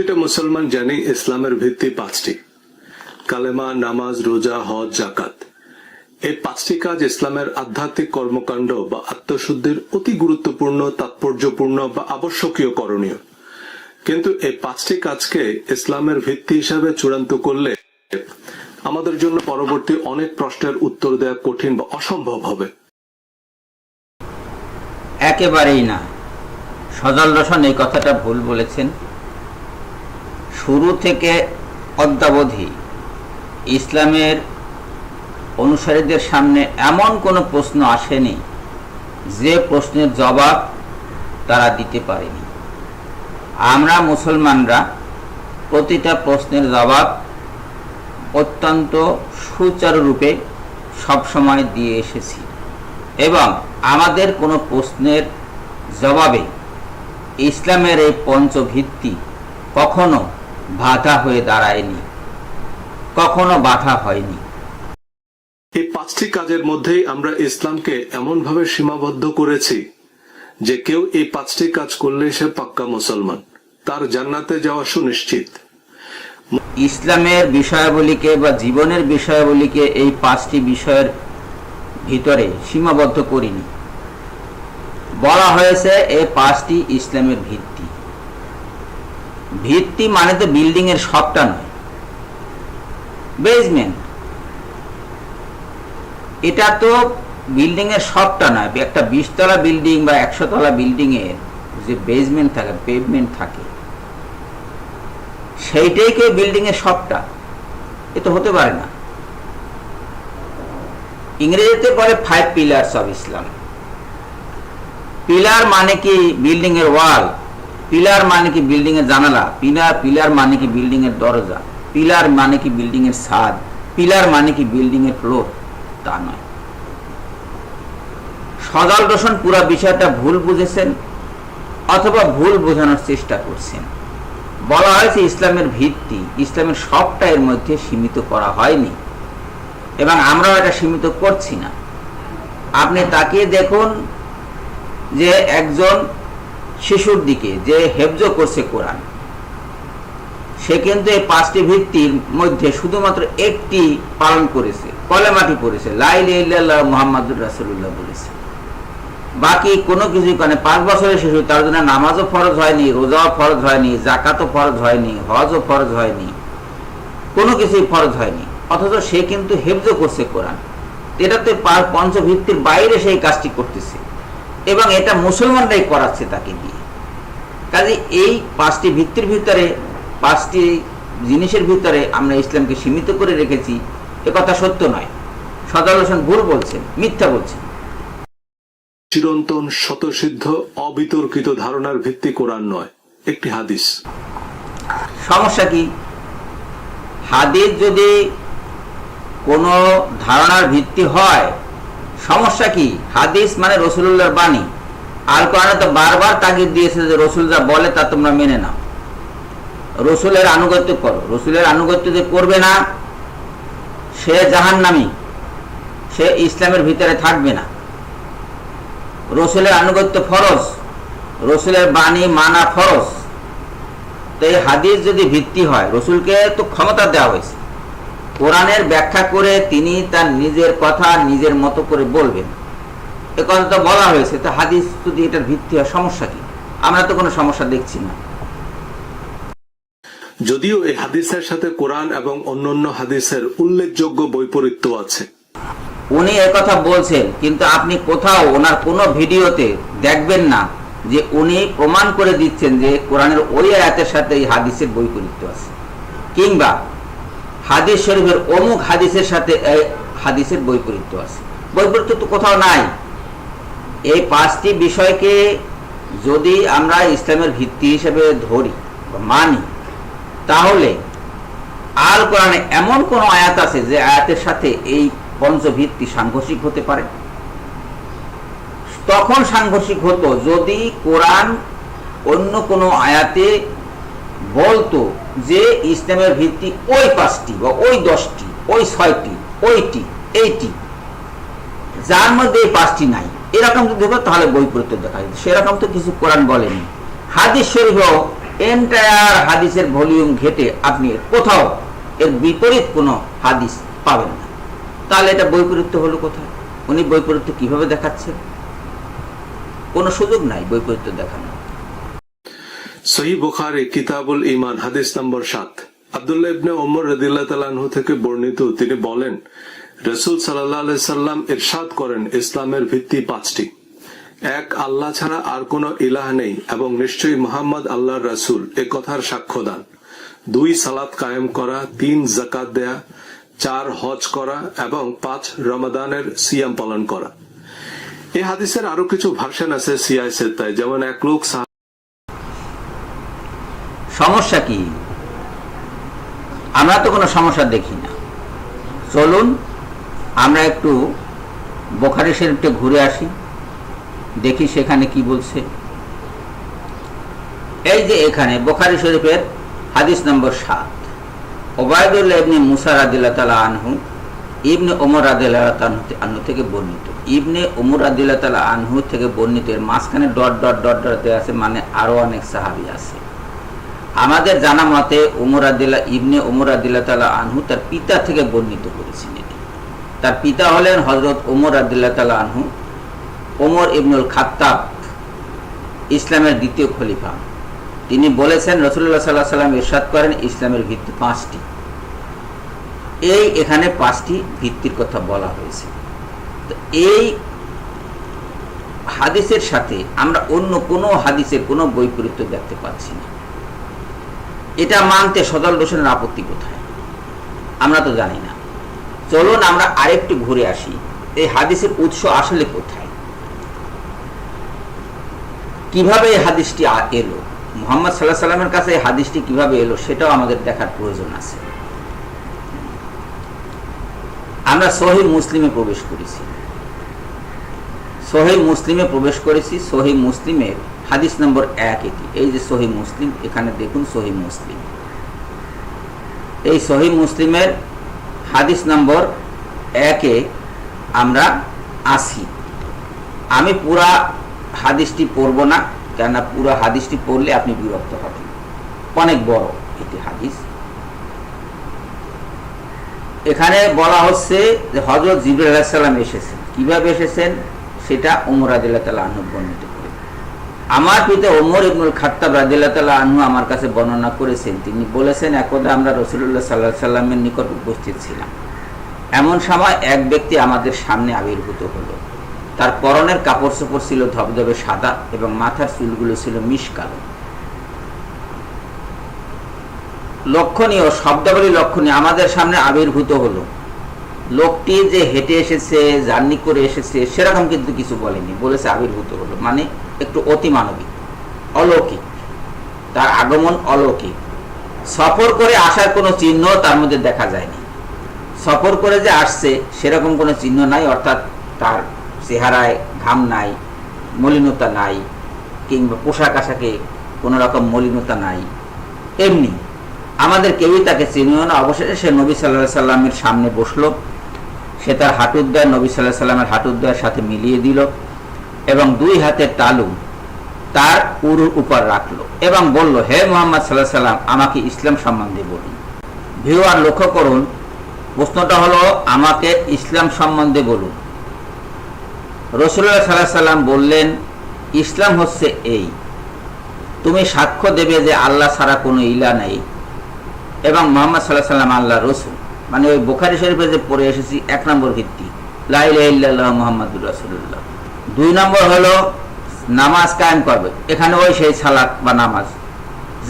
প্রতিটা মুসলমান জানে ইসলামের ভিত্তি পাঁচটি। কালেমা, নামাজ, রোজা, হজ জাকাত এই পাঁচটি কাজ ইসলামের আধ্যাত্মিক কর্মকাণ্ড বা আত্মশুদ্ধির অতি গুরুত্বপূর্ণ, তাৎপর্যপূর্ণ বা আবশ্যকীয় করণীয়। কিন্তু এই পাঁচটি কাজকে ইসলামের ভিত্তি হিসাবে চূড়ান্ত করলে আমাদের জন্য পরবর্তী অনেক প্রশ্নের উত্তর দেওয়া কঠিন বা অসম্ভব হবে। একেবারেই না। সজল রোশন এই কথাটা ভুল বলেছেন। শুরু থেকে অদ্যাবধি ইসলামের অনুসারীদের সামনে এমন কোনো প্রশ্ন আসেনি যে প্রশ্নের জবাব তারা দিতে পারেনি। আমরা মুসলমানরা প্রতিটা প্রশ্নের জবাব অত্যন্ত সুচারুরূপে সবসময় দিয়ে এসেছি এবং আমাদের কোনো প্রশ্নের জবাবে ইসলামের এই পঞ্চভিত্তি কখনো বাধা হয়ে দাঁড়ায়নি। কখনো বাধা হয়নি। এই পাঁচটি কাজের মধ্যেই আমরা ইসলামকে এমনভাবে সীমাবদ্ধ করেছি যে কেউ এই পাঁচটি কাজ করলে সে পাক্কা মুসলমান। তার জান্নাতে যাওয়া সুনিশ্চিত। ইসলামের বিষয়াবলীকে বা জীবনের বিষয়াবলীকে এই পাঁচটি বিষয়ের ভিতরে সীমাবদ্ধ করিনি। বলা হয়েছে এই পাঁচটি ইসলামের ভিত্তি। ভিত্তি মানে তো বিল্ডিং এর সবটা নয়। বেসমেন্ট এটা তো বিল্ডিং এর সবটা নয়। একটা বিশতলা বিল্ডিং বা একশো তলা বিল্ডিং এর যে বেসমেন্ট থাকে পেভমেন্ট থাকে, সেইটাই কেউ বিল্ডিং এর সবটা? এ তো হতে পারে না। ইংরেজিতে বলে five pillars of Islam pillar মানে কি? বিল্ডিং এর ওয়াল পিলার মানে কি বিল্ডিং এর জানালা? পিলার পিলার মানে কি বিল্ডিং এর দরজা? পিলার মানে কি বিল্ডিং এর ছাদ? পিলার মানে কি বিল্ডিং এর ফ্লোর তা নয়। সদাল রোশন পুরা বিষয়টা ভুল বুঝেছেন অথবা ভুল বোঝানোর চেষ্টা করছেন। বলা হয়েছে ইসলামের ভিত্তি, ইসলামের সবটা এর মধ্যে সীমিত করা হয়নি। এবং আমরাও এটা সীমিত করছি না। আপনি তাকিয়ে দেখুন যে একজন শিশুর দিকে যে হেফজ করছে কোরআন। সে কিন্তু এই পাঁচটি ভিত্তির মধ্যে শুধুমাত্র একটি পালন করেছে, কলেমাটি পড়েছে লাইল মোহাম্মদুর রাসুল্লাহ বলেছে। বাকি কোনো কিছুই মানে পাঁচ বছরের শিশু, তার জন্য নামাজও ফরজ হয়নি, রোজাও ফরজ হয়নি, জাকাতও ফরজ হয়নি, হজও ফরজ হয়নি, কোনো কিছুই ফরজ হয়নি। অথচ সে কিন্তু হেফজ করছে কোরআন। এটাতে পঞ্চভিত্তির বাইরে সেই কাজটি করতেছে। এবং এটা মুসলমানরাই করাচ্ছে তাকে দিয়ে। কাজে এই পাঁচটি ভিত্তির ভিতরে পাঁচটি জিনিসের ভিতরে আমরা ইসলামকে সীমিত করে রেখেছি এ কথা সত্য নয়। সদাল হোসেন ভুল বলছেন মিথ্যা বলছেন। চিরন্তন শতসিদ্ধ অবিতর্কিত ধারণার ভিত্তি কোরআন নয় একটি হাদিস। সমস্যা কি? হাদিস যদি কোনো ধারণার ভিত্তি হয় সমস্যা কি? হাদিস মানে রসুল্লাহর বাণী। আল কোরআনে তো বারবার তাগিদ দিয়েছে যে রসুল যা বলে তা তোমরা মেনে নাও। রসুলের আনুগত্য করো। রসুলের আনুগত্য যে করবে না, সে জাহান্নামী। সে ইসলামের ভিতরে থাকবে না। রসুলের আনুগত্য ফরজ। রসুলের বাণী মানা ফরজ। তো এই হাদিস যদি ভিত্তি হয়, রসুলকে তো ক্ষমতা দেওয়া হয়েছে। কোরআনের ব্যাখ্যা করে তিনি তার নিজের কথা নিজের মতো করে বলবেন। এ কথা তো বলা হয়েছে তো হাদিস যদি এটার ভিত্তি হয় সমস্যা কি? আমরা তো কোনো সমস্যা দেখছি না। যদিও এই হাদিসের সাথে কোরআন এবং অন্যান্য হাদিসের উল্লেখযোগ্য বৈপরীত্য আছে। উনি কথা বলছেন কিন্তু আপনি কোথাও ওনার কোনো ভিডিওতে দেখবেন না যে উনি প্রমাণ করে দিচ্ছেন যে কোরআনের ওই আয়াতের সাথে এই হাদিসের বৈপরীত্য আছে। কিংবা হাদিস শরীফের অমুক হাদিসের সাথে হাদিসের বৈপরীত্য আছে। বৈপরীত্য তো কোথাও নাই। এই পাঁচটি বিষয়কে যদি আমরা ইসলামের ভিত্তি হিসেবে ধরি মানি, তাহলে আল কোরআনে এমন কোন আয়াত আছে যে আয়াতের সাথে এই পঞ্চভিত্তি সাংঘর্ষিক হতে পারে? তখন সাংঘর্ষিক হতো যদি কোরআন অন্য কোনো আয়াতে বলতো যে ইসলামের ভিত্তি ওই পাঁচটি বা ওই দশটি, ওই ছয়টি, ওইটি, এইটি, যার মধ্যে এই পাঁচটি নাই। এরকম যদি হতো তাহলে বৈপরীত্য দেখা যেত। সেরকম তো কিছু কোরআন বলেনি। হাদিস শরীফেও এন্টায়ার হাদিসের ভলিউম ঘেটে আপনি কোথাও এর বিপরীত কোনো হাদিস পাবেন না। তাহলে এটা বৈপরীত্য হলো কোথায়? উনি বৈপরীত্য কীভাবে দেখাচ্ছেন? কোনো সুযোগ নাই বৈপরীত্য দেখানোর। সহি বুখারি কিতাবুল ইমান হাদিস নম্বর সাত। আব্দুল্লাহ ইবনে ওমর রদিল্লাহ তালানহু থেকে বর্ণিত, তিনি বলেন, রসুল সাল্লাহ সাল্লাম ইরশাদ করেন, ইসলামের ভিত্তি পাঁচটি। এক, আল্লাহ ছাড়া আর কোন ইলাহ নেই এবং নিশ্চয়ই মোহাম্মদ আল্লাহর রাসূল, এ কথার সাক্ষ্য দান দুই, সালাত কায়েম করা, তিন জাকাত দেয়া, চার, হজ করা এবং পাঁচ, রমাদানের সিয়াম পালন করা। এই হাদিসের আরও কিছু ভার্সন আছে সিয়াই সেত্তায় যেমন এক লোক সমস্যা কি? আমরা তো কোনো সমস্যা দেখি না। চলুন, আমরা একটু বোখারি শরীফটা ঘুরে আসি, দেখি সেখানে কি বলছে। এই যে এখানে বোখারি শরীফের হাদিস নম্বর সাত। ওবায়দুল্লাহ ইবনে মুসা রাদিল্লাহ তালা আনহু, ইবনে ওমর রাদিল্লাহ আনহু থেকে বর্ণিত। ইবনে ওমর রাদিল্লাহ তালা আনহু থেকে বর্ণিত এর মাঝখানে ডট ডট ডট ডট আছে মানে আরও অনেক সাহাবি আছে। আমাদের জানা মতে উমর আদিল্লাহ ইবনে উমর আদিল্লাহ তালা আনহু তার পিতা থেকে বর্ণিত করেছেন এটি। তার পিতা হলেন হজরত ওমর আদিল্লাহ তালা আনহু। ওমর ইবনুল খাত্তাব ইসলামের দ্বিতীয় খলিফা। তিনি বলেছেন রসুল্লাহ সাল্লাহ সাল্লাম ইরশাদ করেন, ইসলামের ভিত্তি পাঁচটি। এই এখানে পাঁচটি ভিত্তির কথা বলা হয়েছে। তো এই হাদিসের সাথে আমরা অন্য কোনো হাদিসের কোনো বৈপরীত্য দেখতে পাচ্ছি না। এটা মানতে সদল হোসেনের আপত্তি কোথায়? আমরা তো জানি না। চলুন আমরা আরেকটু ঘুরে আসি। এই হাদিসের উৎস আসলে কোথায়? কীভাবে এই হাদিসটি এলো? মোহাম্মদ সাল্লাহ সাল্লামের কাছে এই হাদিসটি কীভাবে এলো সেটাও আমাদের দেখার প্রয়োজন আছে। আমরা সহি মুসলিমে প্রবেশ করেছি। সহি মুসলিমে প্রবেশ করেছি। সহি মুসলিমের হাদিস নম্বর এক এটি। এই যে সহি মুসলিম, এখানে দেখুন সহি মুসলিম। এই সহি মুসলিমের হাদিস নম্বর একে আমরা আসি। আমি পুরা হাদিসটি পড়ব না, কেননা পুরা হাদিসটি পড়লে আপনি বিরক্ত হবেন। অনেক বড় এটি হাদিস। এখানে বলা হচ্ছে যে হজরত জিবুল আলাহিসাল্লাম এসেছেন। কীভাবে এসেছেন? সেটা ওমর আদিল্লাহ তালা আনহু বর্ণিত। আমার পিতা ওমর ইবনুল খাত্তাব রাদিল্লাহ তালা আনহু আমার কাছে বর্ণনা করেছেন। তিনি বলেছেন, একদা আমরা রসুল্লাহ সাল্লাহ সাল্লামের নিকট উপস্থিত ছিলাম। এমন সময় এক ব্যক্তি আমাদের সামনে আবির্ভূত হলো। তার পরনের কাপড় চোপড় ছিল ধবধবে সাদা এবং মাথার চুলগুলো ছিল মিশ কালো লক্ষণীয়, শব্দাবলী লক্ষণীয় আমাদের সামনে আবির্ভূত হলো। লোকটি যে হেঁটে এসেছে, জার্নি করে এসেছে, সেরকম কিন্তু কিছু বলেনি। বলেছে আবির্ভূত হলো মানে একটু অতিমানবিক, অলৌকিক। তার আগমন অলৌকিক। সফর করে আসার কোনো চিহ্ন তার মধ্যে দেখা যায়নি। সফর করে যে আসছে, সেরকম কোনো চিহ্ন নাই, অর্থাৎ তার চেহারায় ঘাম নাই, মলিনতা নাই, কিংবা পোশাক আশাকে কোনো রকম মলিনতা নাই। এমনি। আমাদের কেউই তাকে চিনিও না। অবশেষে সে নবী সাল্লাহ সাল্লামের সামনে বসল। সে তার হাঁটুদ্দয় নবী সাল্লাহ সাল্লামের হাঁটুদ্দয়ের সাথে মিলিয়ে দিল এবং দুই হাতের তালু তার উরুর উপর রাখল এবং বলল, হে মোহাম্মদ সাল্লাহ সাল্লাম, আমাকে ইসলাম সম্বন্ধে বলুন। ভিউয়ার, লক্ষ্য করুন, প্রশ্নটা হলো, আমাকে ইসলাম সম্বন্ধে বলুন। রসুল্লাহ সাল্লাহ সাল্লাম বললেন, ইসলাম হচ্ছে এই, তুমি সাক্ষ্য দেবে যে আল্লাহ ছাড়া কোনো ইলা নেই এবং মোহাম্মদ সাল্লাহ সাল্লাম আল্লাহ রসুল। মানে ওই বোখারি শরীফে যে পড়ে এসেছি, এক নম্বর ভিত্তি। লাইল্লাহ মোহাম্মদুর রাসুল্লাহ দুই নম্বর হলো, নামাজ কায়েম করবে। এখানে ওই সেই সালাত বা নামাজ।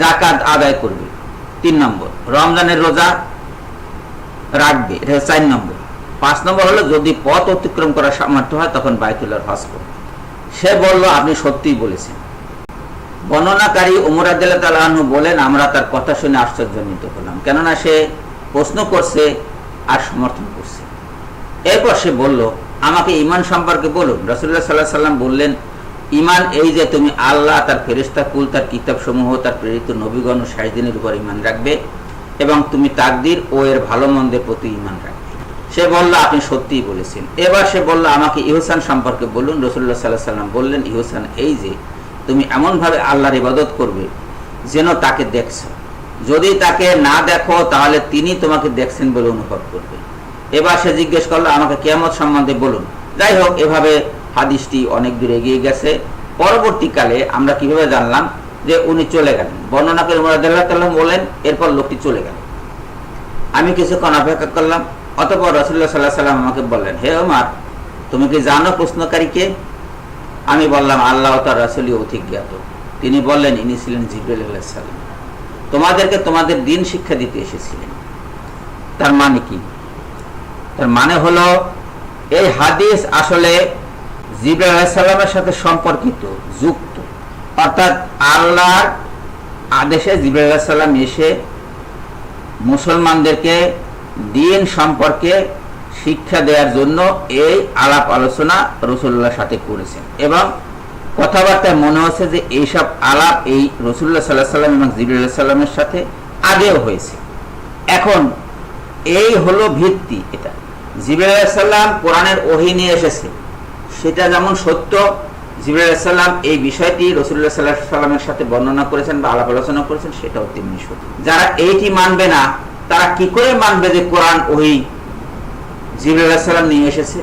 জাকাত আদায় করবে। তিন নম্বর, রমজানের রোজা রাখবে। এটা হচ্ছে চার নম্বর। পাঁচ নম্বর হলো, যদি পথ অতিক্রম করার সামর্থ্য হয়, তখন বায়তুল্লাহ হজ করবে সে বলল, আপনি সত্যিই বলেছেন। বর্ণনাকারী উমর আদাল্লাহ তালু বলেন, আমরা তার কথা শুনে আশ্চর্যান্বিত হলাম। কেননা সে প্রশ্ন করছে আর সমর্থন করছে। এরপর সে বলল, আমাকে ইমান সম্পর্কে বলুন। রসুল্লাহ সাল্লাহ সাল্লাম বললেন ইমান এই যে তুমি আল্লাহ, তার ফেরিস্তা কুল, তার কিতাব সমূহ তার প্রেরিত নবীগণ ও উপর ইমান রাখবে এবং তুমি তাকদির ও এর ভালো মন্দের প্রতি ইমান রাখবে। সে বলল, আপনি সত্যিই বলেছেন। এবার সে বলল, আমাকে ইহসান সম্পর্কে বলুন। রসুল্লাহ সাল্লাহ সাল্লাম বললেন, ইহসান এই যে, তুমি এমনভাবে আল্লাহর ইবাদত করবে যেন তাকে দেখছ। যদি তাকে না দেখো, তাহলে তিনি তোমাকে দেখছেন বলে অনুভব করবে। এবার সে জিজ্ঞেস করল, আমাকে কেমত সম্বন্ধে বলুন। যাই হোক, এভাবে হাদিসটি অনেক দূরে এগিয়ে গেছে। পরবর্তীকালে আমরা কীভাবে জানলাম যে উনি চলে গেলেন? বর্ণনা করে মোরাদাল্লাহ বলেন, এরপর লোকটি চলে গেল। আমি কিছুক্ষণ অপেক্ষা করলাম, অতপর রসুল্লাহ সাল্লাহ সাল্লাম আমাকে বললেন, হে ওমার তুমি কি জানো প্রশ্নকারীকে আমি বললাম, আল্লাহ তার রাসুলি অধিজ্ঞাত তিনি বললেন, ইনি ছিলেন জিবরুল সাল্লাম তোমাদেরকে তোমাদের দিন শিক্ষা দিতে এসেছিলেন। তার মানে কি? তার মানে হলো, এই হাদিস আসলে জিবরাইল সাল্লামের সাথে সম্পর্কিত, যুক্ত। অর্থাৎ আল্লাহর আদেশে জিবরাইল সাল্লাম এসে মুসলমানদেরকে দিন সম্পর্কে শিক্ষা দেওয়ার জন্য এই আলাপ আলোচনা রসুল্লাহর সাথে করেছেন। এবং কথাবার্তায় মনে হচ্ছে যে এইসব আলাপ এই রসুল্লাহ সাল্লাহ সাল্লাম এবং জিবুল্লাহ সাল্লামের সাথে আগেও হয়েছে। এখন এই হলো ভিত্তি এটা। জিবুল্লাহ সাল্লাম কোরআনের ওহি নিয়ে এসেছে। সেটা যেমন সত্য জিবুল্লাহ সাল্লাম এই বিষয়টি রসুল্লাহ সাল্লাহ সাল্লামের সাথে বর্ণনা করেছেন বা আলাপ আলোচনা করেছেন, সেটাও তেমনি সত্য। যারা এইটি মানবে না, তারা কি করে মানবে যে কোরআন ওহি জিবুল্লাহ সাল্লাম নিয়ে এসেছে?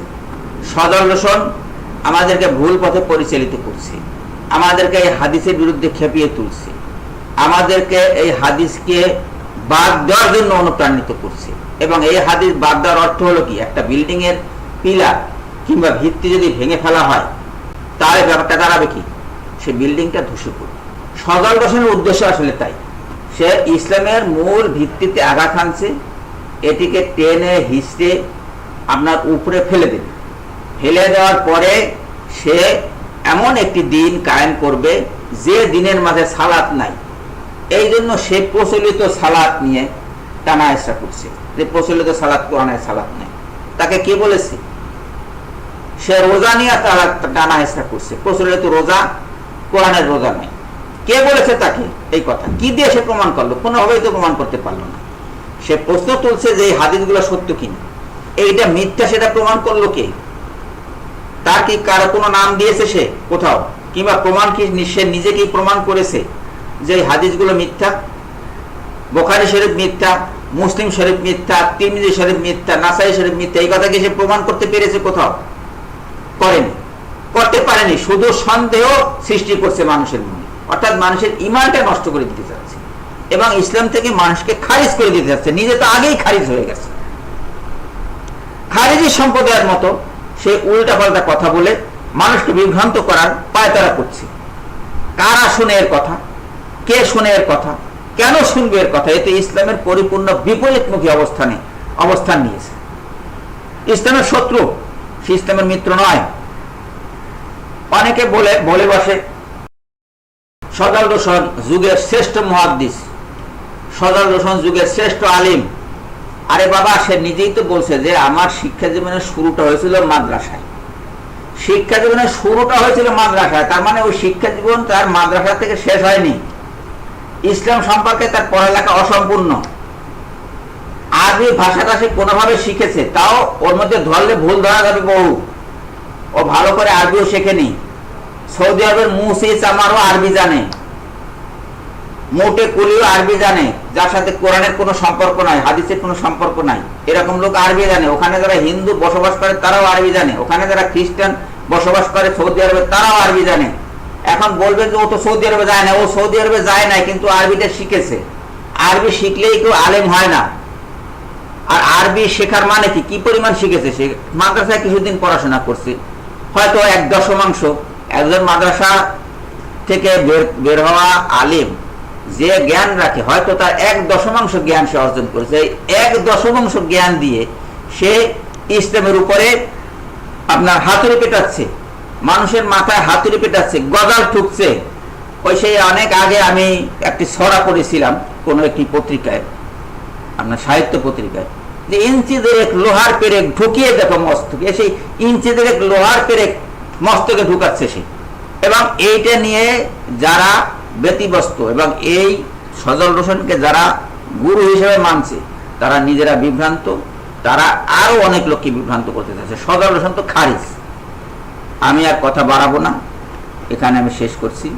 সদর রোশন আমাদেরকে ভুল পথে পরিচালিত করছে। আমাদেরকে এই হাদিসের বিরুদ্ধে খেপিয়ে তুলছে। আমাদেরকে এই হাদিসকে বাদ দেওয়ার জন্য অনুপ্রাণিত করছে। এবং এই হাদিস বাদ দেওয়ার অর্থ হলো কি? একটা বিল্ডিং এর পিলার কিংবা ভিত্তি যদি ভেঙে ফেলা হয়, তাহলে ব্যাপারটা দাঁড়াবে কি? সে বিল্ডিংটা ধসে পড়বে। সদর রোশনের উদ্দেশ্য আসলে তাই। সে ইসলামের মূল ভিত্তিতে আঘাত আনছে, এটিকে টেনে হিসড়ে আপনার উপরে ফেলে দেবে। ফেলে দেওয়ার পরে সে এমন একটি দিন কায়েম করবে যে দিনের মাঝে সালাত নাই। এই জন্য সে প্রচলিত সালাত নিয়ে টানা আশা করছে যে প্রচলিত সালাত কোরআনের সালাত নেই। তাকে কে বলেছে? সে রোজা নিয়ে তারা টানা আশা করছে। প্রচলিত রোজা, কোরআনের রোজা নেই। কে বলেছে তাকে? এই কথা। কি দিয়ে সে প্রমাণ করল? কোনোভাবেই তো প্রমাণ করতে পারল না। সে প্রশ্ন তুলছে যে এই হাদিসগুলো সত্য কিনা। এইটা মিথ্যা, সেটা প্রমাণ করল কে? তার কি কারও কোনো নাম দিয়েছে সে? কোথাও? কিংবা প্রমাণ কি সে নিজেকেই প্রমাণ করেছে যে হাদিসগুলো মিথ্যা? বোখারি শরীফ মিথ্যা, মুসলিম শরীফ মিথ্যা, তিরমিজি শরীফ মিথ্যা, নাসাই শরীফ মিথ্যা, এই কথা কি সে প্রমাণ করতে পেরেছে কোথাও? করেনি। করতে পারেনি, শুধু সন্দেহ সৃষ্টি করছে মানুষের মনে। অর্থাৎ মানুষের ইমানটা নষ্ট করে দিতে চাচ্ছে। এবং ইসলাম থেকে মানুষকে খারিজ করে দিতে চাচ্ছে। নিজে তো আগেই খারিজ হয়ে গেছে। খারিজি সম্প্রদায়ের মতো সে উল্টা পাল্টা কথা বলে মানুষকে বিভ্রান্ত করার পায়তারা করছে। কারা শুনে এর কথা? কে শুনে এর কথা? কেন শুনবে এর কথা? এতে ইসলামের পরিপূর্ণ বিপরীতমুখী অবস্থানে অবস্থান নিয়েছে। ইসলামের শত্রু, সে ইসলামের মিত্র নয়। অনেকে বলে বলে বসে সদল রোশন যুগের শ্রেষ্ঠ মহাদ্দিস সদল রোশন যুগের শ্রেষ্ঠ আলিম আরে বাবা, সে নিজেই তো বলছে যে আমার শিক্ষা জীবনের শুরুটা হয়েছিল মাদ্রাসায়। শিক্ষা জীবনের শুরুটা হয়েছিল মাদ্রাসায়, তার মানে ওই শিক্ষা জীবন তার মাদ্রাসা থেকে শেষ হয়নি। ইসলাম সম্পর্কে তার পড়ালেখা অসম্পূর্ণ। আরবি ভাষাটা সে কোনোভাবে শিখেছে, তাও ওর মধ্যে ধরলে ভুল ধরা যাবে বহু। ও ভালো করে আরবিও শেখেনি। সৌদি আরবের মুসি চামারও আরবি জানে। মোটে কুলিও আরবি জানে, যার সাথে কোরআনের কোনো সম্পর্ক নাই, হাদিসের কোনো সম্পর্ক নাই। এরকম লোক আরবি জানে, ওখানে যারা হিন্দু বসবাস করে তারাও আরবি জানে, ওখানে যারা খ্রিস্টান বসবাস করে সৌদি আরবে তারাও আরবি জানে। এখন বলবেন যে ও তো সৌদি আরবে যায় না, ও সৌদি আরবে যায় না কিন্তু আরবিটা শিখেছে। আরবি শিখলেই কেউ আলেম হয় না। আর আরবি শেখার মানে কি? কি পরিমাণ শিখেছে সে? মাদ্রাসায় কিছুদিন পড়াশোনা করছে। হয়তো এক দশমাংশ। একজন মাদ্রাসা থেকে বের বের হওয়া আলিম। যে জ্ঞান রাখে, হয়তো তার এক দশমাংশ জ্ঞান সে অর্জন করেছে এক দশমাংশ জ্ঞান দিয়ে সে ইসলামের উপরে আপনার হাতুড়ি পেটাচ্ছে, মানুষের মাথায় হাতুড়ি পেটাচ্ছে, গজাল ঠুকছে। ওই সেই অনেক আগে আমি একটি ছড়া করেছিলাম কোনো একটি পত্রিকায়, আপনার সাহিত্য পত্রিকায়, যে ইঞ্চি দেড়েক লোহার পেরেক ঢুকিয়ে দেখো মস্তকে সেই ইঞ্চি দেড়েক লোহার পেরেক মস্তকে ঢুকাচ্ছে সে। এবং এইটা নিয়ে যারা ব্যতিব্যস্ত এবং এই সজল রোশনকে যারা গুরু হিসেবে মানছে, তারা নিজেরা বিভ্রান্ত, তারা আরও অনেক লোককে বিভ্রান্ত করতে চাইছে। সজল রোশন তো খারিজ। আমি আর কথা বাড়াবো না। এখানে আমি শেষ করছি।